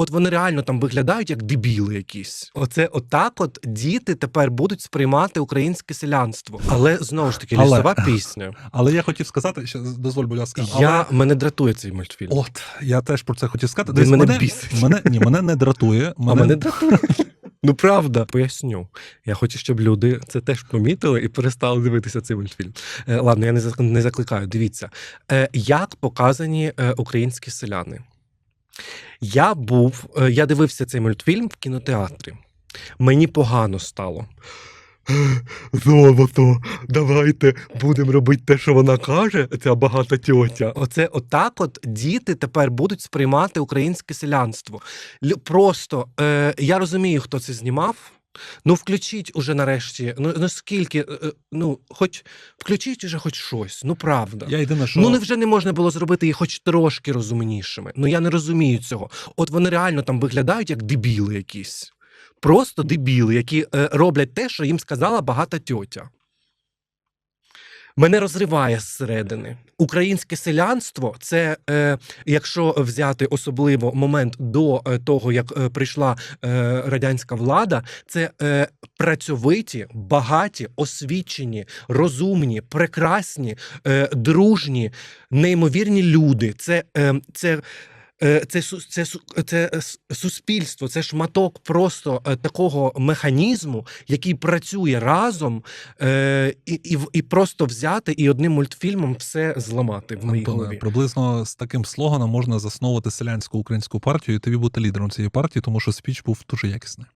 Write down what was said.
От вони реально там виглядають як дебіли якісь. Оце отак, от діти тепер будуть сприймати українське селянство. Але знову ж таки, Але- лісова пісня. Але я хотів сказати, що дозволь, будь ласка. Я мене дратує цей мультфільм. От, я теж про це хотів сказати. Десь мене мене, бісить. мене, ні, мене не дратує. А мене дратує. Ну правда, поясню. Я хочу, щоб люди це теж помітили і перестали дивитися цей мультфільм. Е, ладно, я не закликаю. Дивіться, е, як показані е, українські селяни. Я був, е, я дивився цей мультфільм в кінотеатрі. Мені погано стало. Золото, давайте будемо робити те, що вона каже, ця багата тьотя. Оце отак, от діти тепер будуть сприймати українське селянство. Просто е, я розумію, хто це знімав. Ну, включіть уже нарешті. Ну, ну скільки, е, е, ну, хоч включіть уже хоч щось. Ну правда. Я єдине, що Ну вже не можна було зробити їх хоч трошки розумнішими? Ну я не розумію цього. От вони реально там виглядають як дебіли якісь. Просто дебіли, які е, роблять те, що їм сказала багата тьотя. Мене розриває зсередини. Українське селянство це, е, якщо взяти особливо момент до е, того, як е, прийшла е, радянська влада, це е, працьовиті, багаті, освічені, розумні, прекрасні, е, дружні, неймовірні люди. Це, е, це, це, су- це, це е, суспільство, це шматок просто е, такого механізму, який працює разом, е, і, і, і просто взяти і одним мультфільмом все зламати в моїй голові. приблизно з таким слоганом можна засновувати селянську українську партію і тобі бути лідером цієї партії, тому що спіч був дуже якісний.